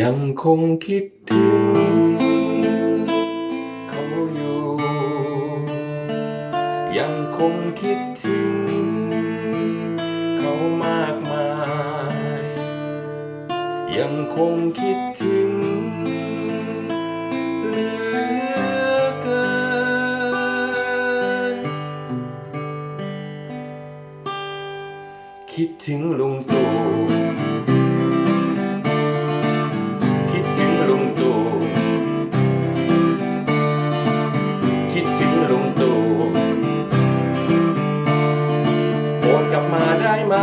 ยังคงคิดถึงเขาอยู่ ยังคงคิดถึงเขามากมาย ยังคงคิดถึงเหลือเกิน คิดถึงลุงตู่ มาได้ไหม